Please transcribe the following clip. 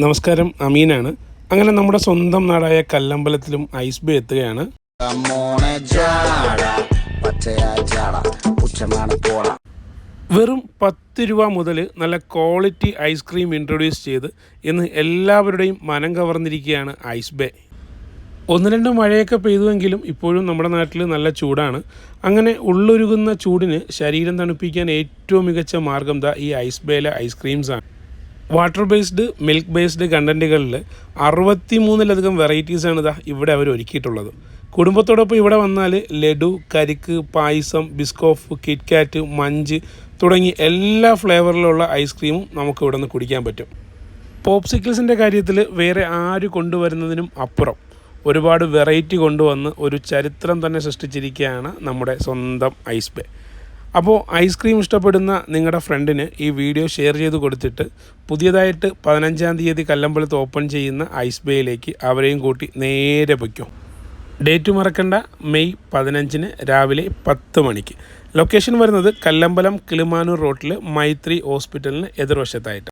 നമസ്കാരം അമീനാണ്. അങ്ങനെ നമ്മുടെ സ്വന്തം നാടായ കല്ലമ്പലത്തിലും ഐസ് ബേ എത്തുകയാണ്. വെറും പത്ത് രൂപ മുതൽ നല്ല ക്വാളിറ്റി ഐസ്ക്രീം ഇൻട്രൊഡ്യൂസ് ചെയ്ത് ഇന്ന് എല്ലാവരുടെയും മനം കവർന്നിരിക്കുകയാണ് ഐസ് ബേ. ഒന്ന് രണ്ട് മഴയൊക്കെ പെയ്തുവെങ്കിലും ഇപ്പോഴും നമ്മുടെ നാട്ടിൽ നല്ല ചൂടാണ്. അങ്ങനെ ഉള്ളൊരുകുന്ന ചൂടിന് ശരീരം തണുപ്പിക്കാൻ ഏറ്റവും മികച്ച മാർഗം ദാ ഈ ഐസ് ബേയിലെ ഐസ്ക്രീംസാണ് വാട്ടർ ബേസ്ഡ് മിൽക്ക് ബേസ്ഡ് കണ്ടന്റുകളിൽ അറുപത്തി മൂന്നിലധികം വെറൈറ്റീസാണ് ഇതാ ഇവിടെ അവർ ഒരുക്കിയിട്ടുള്ളത്. കുടുംബത്തോടൊപ്പം ഇവിടെ വന്നാൽ ലഡു കരിക്ക് പായസം ബിസ്കോഫ് കിറ്റ്കാറ്റ് മഞ്ച് തുടങ്ങി എല്ലാ ഫ്ലേവറിലുള്ള ഐസ്ക്രീമും നമുക്ക് ഇവിടെ നിന്ന് കുടിക്കാൻ പറ്റും. പോപ്സിക്കിൾസിന്റെ കാര്യത്തിൽ വേറെ ആര് കൊണ്ടുവരുന്നതിനും അപ്പുറം ഒരുപാട് വെറൈറ്റി കൊണ്ടുവന്ന് ഒരു ചരിത്രം തന്നെ സൃഷ്ടിച്ചിരിക്കുകയാണ് നമ്മുടെ സ്വന്തം ഐസ് ബേ. അപ്പോൾ ഐസ്ക്രീം ഇഷ്ടപ്പെടുന്ന നിങ്ങളുടെ ഫ്രണ്ടിന് ഈ വീഡിയോ ഷെയർ ചെയ്ത് കൊടുത്തിട്ട് പുതിയതായിട്ട് പതിനഞ്ചാം തീയതി കല്ലമ്പലത്ത് ഓപ്പൺ ചെയ്യുന്ന ഐസ് ബേയിലേക്ക് അവരെയും കൂട്ടി നേരെ പൊയ്ക്കും. ഡേറ്റ് മറക്കണ്ട. മെയ് പതിനഞ്ചിന് രാവിലെ പത്ത് മണിക്ക്. ലൊക്കേഷൻ വരുന്നത് കല്ലമ്പലം കിളിമാനൂർ റോട്ടിൽ മൈത്രി ഹോസ്പിറ്റലിന് എതിർവശത്തായിട്ട്